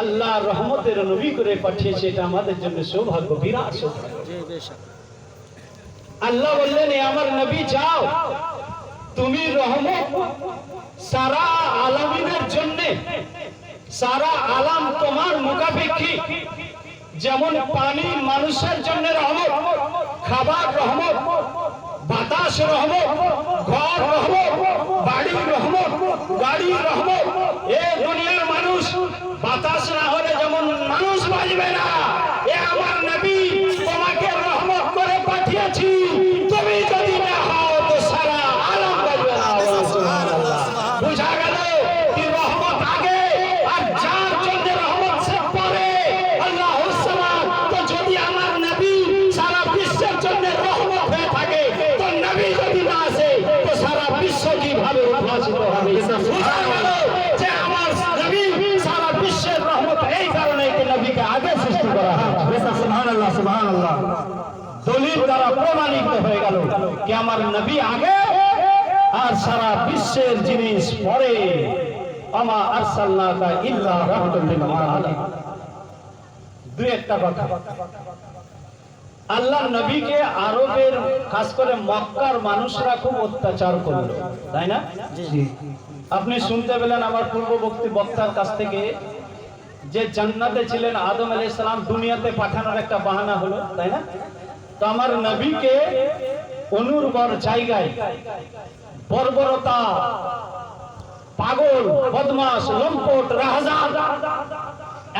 আল্লাহ রহমতের নবী করে পাঠিয়েছে এটা আমাদের জন্য সৌভাগ্য বিরাট সৌভাগ্য। আল্লাহ বললেন আমার নবী যাও। তুমি রহমত সারা আলামিনের জন্য সারা আলাম তোমার মুখাপেক্ষী যেমন পানি মানুষের জন্য রহমত খাবার রহমত বাতাস রহমত ঘর রহমত বাড়ি রহমত গাড়ি রহমত এ দুনিয়ার মানুষ বাতাস এই কারণে কি নবীকে আগে সৃষ্টি দলিল দ্বারা প্রমাণিত হয়ে গেল কি আমার নবী আগে আর সারা বিশ্বের জিনিস পরে আমা আরসালনাকা ইল্লা রাহমাতাল দুই একটা কথা। আল্লাহ নবীকে আরবের খাস করে মক্কার মানুষরা খুব অত্যাচার করল তাই না? আপনি শুনতে পেলেন আমার পূর্ববর্তী বক্তার কাছ থেকে যে জান্নাতে ছিলেন আদম আলাইহিস সালাম দুনিয়াতে পাঠানোর একটা বাহানা হলো তাই না? তো আমার নবীকে অনুর্বর জায়গায় বর্বরতা পাগল বদমাস লম্পট রাহাজান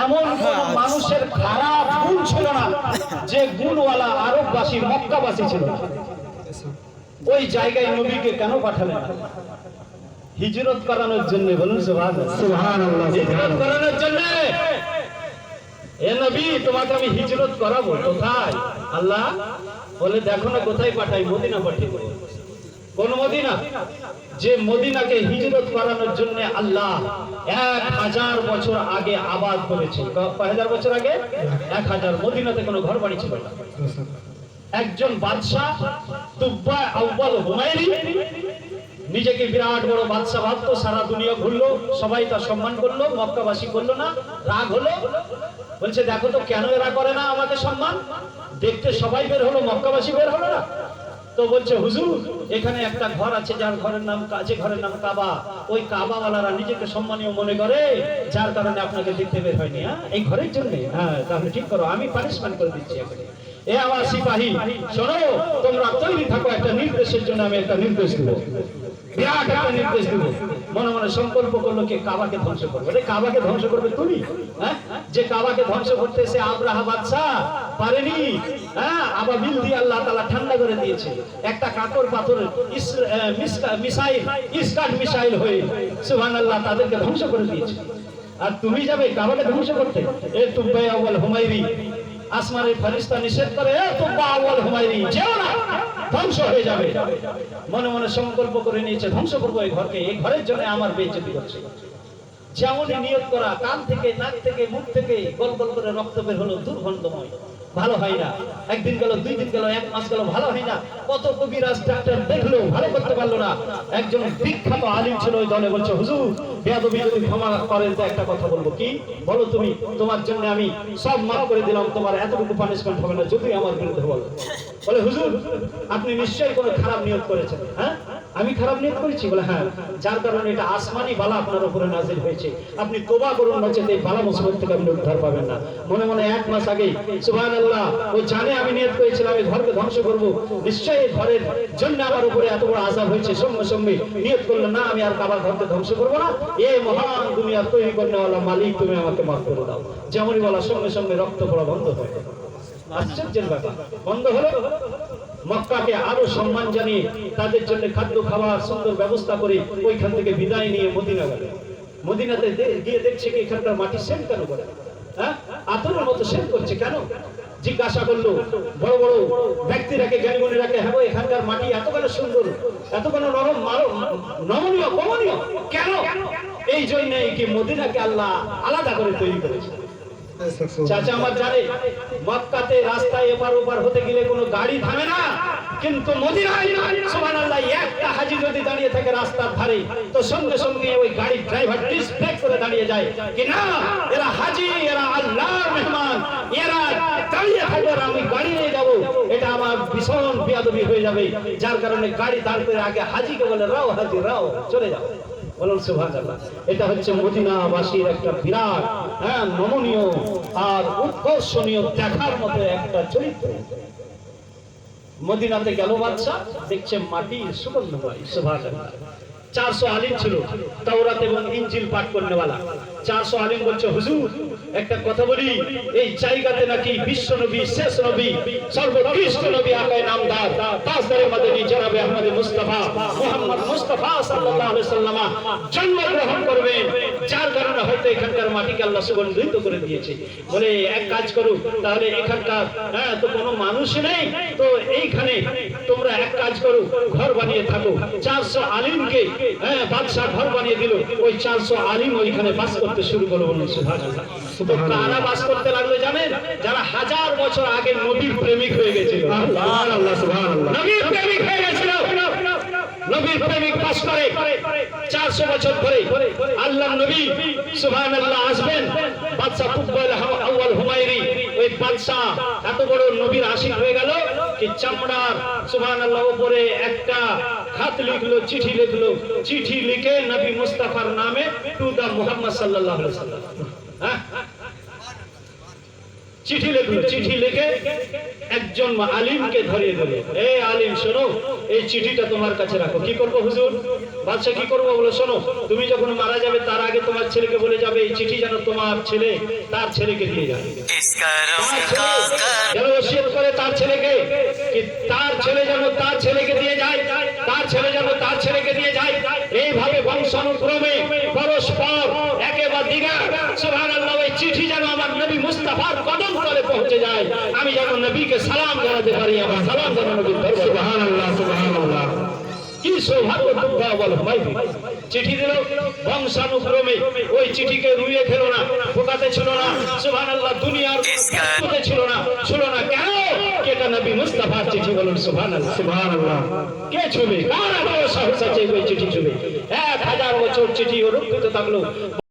এমন মানুষের খারাপ গুণ ছিল না যে গুণওয়ালা আরববাসী মক্কাবাসী ছিল। ওই জায়গায় নবীকে কেন পাঠালেন? হিজরত করানোর জন্য বলুন হিজরত করানোর জন্য? এ নবী তোমাকে আমি হিজরত করাবো কোথায়? আল্লাহ বলে দেখো না কোথায় পাঠাই মদিনা পাঠিয়ে। কোন মদিনা? যে মদিনাকে হিজরত করানোর জন্য আল্লাহ এক হাজার বছর আগে আবাদ করেছে। হাজার বছর আগে? এক হাজার। মদিনাতে কোনো ঘর বাড়ি ছিল না। একজন বাদশাহ, তুব্বা হুমায়ুনি নিজেকে বিরাট বড় বাদশাহ ভাবতো, সারা দুনিয়া ঘুরলো, সবাই তার সম্মান করল, মক্কাবাসী করল না, রাগ হলো। বলছে, দেখো তো কেন এরা করে না আমাকে সম্মান? দেখতে সবাই বের হলো, মক্কাবাসী বের হলো না? তো বলছে, হুজুর, এখানে একটা ঘর আছে যার ঘরের নাম কাজে ঘরের নাম কাবা। ওই কাবাওয়ালারা নিজেকে সম্মানীয় মনে করে, যার কারণে আপনাকে দেখতে বের হয়নি হ্যাঁ? এই ঘরের জন্য? হ্যাঁ তাহলে ঠিক করো, আমি পানিশমেন্ট করে দিচ্ছি এখানে। এ আমার সিপাহী, শোনো, তোমরা তৈরি থাকো, একটা নির্দেশের জন্য আমি একটা নির্দেশ দেবো। ধ্বংস হ্যাঁ? হ্যাঁ? ঠান্ডা করে দিয়েছে। একটা কাকর পাথর মিসাইল, ইস্কাট মিসাইল হয়ে তাদেরকে ধ্বংস করে দিয়েছে। আর তুমি যাবে কাবাকে ধ্বংস করতে? এ তুব্বাই হুমায়রি। আসমানের ফেরেশতা নিষেধ করে তো আউয়াল হুমায়রি যেও না, ধ্বংস হয়ে যাবে। মনে মনে সংকল্প করে নিয়েছে, ধ্বংস করব এই ঘরকে, এই ঘরের জন্য আমার বেঁচে করছে যেমনই নিয়ত করা, কান থেকে নাক থেকে মুখ থেকে গল গল করে রক্ত বের হলো, দুর্গন্ধময়। ভালো হয় না। একদিন গেল, দুই দিন গেল, এক মাস গেল, ভালো হয় না। কত কবিরাজ ডাক্তার দেখল, ভালো করতে পারল না। একজন বিখ্যাত আলিম ছিল ওই দলে, বলছে, হুজুর, বেয়াদবি যদি ক্ষমা করেন তো একটা কথা বলব কি? বলো তুমি, তোমার জন্য আমি সব মাফ করে দিলাম, তোমার এতটুকু পানিশমেন্ট হবে না, যদি আমার বিরুদ্ধে বলো। বলে, হুজুর, আপনি নিশ্চয়ই কোনো খারাপ নিয়োগ করেছেন হ্যাঁ? আমি খারাপ নিয়ত করেছি? বলে হ্যাঁ। যার কারণে এটা আসমানি বালা আপনার উপরে নাজিল হয়েছে। আপনি তোবা করুন, নচেত এই বালা মুসিবত থেকে আপনি উদ্ধার পাবেন না। মনে মনে এক মাস আগে সুবহানাল্লাহ, ও জানে আমি নিয়ত করেছিলাম, এই ঘরকে ধ্বংস করব। নিশ্চয়ই ঘরের জন্য আমার উপরে এত বড় আজাব হয়েছে। সঙ্গে সঙ্গে নিয়ত করল না, আমি আর কাবার ঘরকে ধ্বংস করব না। এ মহান দুনিয়া তৈরি করনেওয়ালা মালিক, তুমি আমাকে মাফ করে দাও। যেমনই বলা সঙ্গে সঙ্গে রক্ত পড়া বন্ধ হয় আশ্চর্যের ব্যাপার। বন্ধ হলো? মক্কাকে আরও সম্মান জানিয়ে তাদের জন্য খাদ্য খাওয়ার সুন্দর ব্যবস্থা করে ওইখান থেকে বিদায় নিয়ে মদিনা গেল। মদিনাতে গিয়ে দেখছে কি এখানকার মাটি সেন কেন করে? হ্যাঁ? আতরের মতো সেন করছে কেন? জিজ্ঞাসা করল, বড় বড় ব্যক্তিরাকে জ্ঞানীগুণীরাকে হ্যাঁ এখানকার মাটি এত কেন সুন্দর? এত কেন নরম, মারো- নমনীয়, কমনীয়? কেন? এই জন্যই কি মদিনাকে আল্লাহ আলাদা করে তৈরি করেছে। চাচা আমার জানে, মক্কাতে রাস্তায় এবার ওপার হতে গেলে কোনো গাড়ি থামে না। কিন্তু একটা হাজি যদি দাঁড়িয়ে থাকে রাস্তার ধারে, তো সঙ্গে সঙ্গে ওই গাড়ির ড্রাইভার করে দাঁড়িয়ে যায়। কি না? এরা হাজি, এরা আল্লাহর মেহমান, এরা দাঁড়িয়ে থাকবে আমি গাড়ি নিয়ে যাব। এটা আমার ভীষণ হয়ে যাবে। যার কারণে গাড়ি দাঁড় করে আগে হাজিকে বলে, রাও হাজি, রাও, চলে যাও। বলুন এটা হচ্ছে মদিনাবাসীর একটা বিরাট হ্যাঁ নমনীয় আর উৎকর্ষণীয় দেখার মতো একটা চরিত্র। মদিনাতে গেল বাচ্চা দেখছে মাটি সুগন্ধময় সুভাষ চারশো আলিম ছিল, তাওরাত এবং ইঞ্জিল পাঠ করনেওয়ালা। চারশো আলিম বলছে, হুজুর একটা কথা বলি, এই জায়গাতে নাকি বিশ্ব নবী, শেষ নবী, সর্বোৎকৃষ্ট নবী আকায় নামদার। তাজদারে মাদানী জনাবে আহমদ মুস্তাফা, মোহাম্মদ মুস্তাফা সাল্লাল্লাহু আলাইহি সাল্লামা জন্মগ্রহণ করবেন যার কারণে হয়তো এখানকার মাটিকে আল্লাহ সুগন্ধিত করে দিয়েছে। বলে, এক কাজ করুক, তাহলে এখানকার হ্যাঁ তো কোনো মানুষ নেই, তো এইখানে তোমরা এক কাজ করো ঘর বানিয়ে থাকো। চারশো আলিমকে হ্যাঁ বাদশাহ ঘর বানিয়ে দিল। ওই চারশো আলিম ওইখানে বাস করতে শুরু করল বলুন। তো কারা বাস করতে লাগল জানেন? যারা হাজার বছর আগে নবীর প্রেমিক হয়ে গেছিল। নবীর প্রেমিক হয়ে গেছিল। নবীর প্রেমিক বাস করে চারশো বছর ধরে। আল্লাহ নবী সুবহান আল্লাহ আসবেন। বাদশাহ হুমায়রি ওই বাদশাহ এত বড় নবীর আশিক হয়ে গেল। কি চামড়ার সুবহান আল্লাহ উপরে একটা খাত লিখলো, চিঠি লিখলো। চিঠি লিখে নবী মুস্তাফার নামে টু দা মুহাম্মদ সাল্লাম হ্যাঁ? চিঠি লিখলো চিঠি লিখে একজন আলিমকে ধরিয়ে দিল এই আলিম, শোনো, এই চিঠিটা তোমার কাছে রাখো। কি করব হুজুর? বাদশাহ কি করব বলো, শোনো, তুমি যখন মারা যাবে, তার আগে তোমার ছেলেকে বলে যাবে, এই চিঠি যেন তোমার ছেলে তার ছেলেকে দিয়ে যাবে যেন করে তার ছেলেকে তার ছেলে যেন তার ছেলেকে দিয়ে মুস্তাফার কদম তলে পৌঁছে যায়। আমি যেন নবীকে সালাম জানাতে পারি আমার সালাম নবীর সুবহানাল্লাহ সুবহানাল্লাহ। কি সৌভাগ্য দুঃখ বল চিঠি দিল বংশানুক্রমে। ওই চিঠিকে রুইয়ে খেলো না ফোকাতে ছিল না। সুবহানাল্লাহ দুনিয়ার মধ্যে ছিল না ছিল না। কেন? কেটা নবী মুস্তাফার চিঠি বলুন সুবহানাল্লাহ। সুবহানাল্লাহ। কে ছুবে? কার এত সাহস আছে ওই চিঠি ছুবে? এক হাজার বছর চিঠি রক্ষিত থাকল।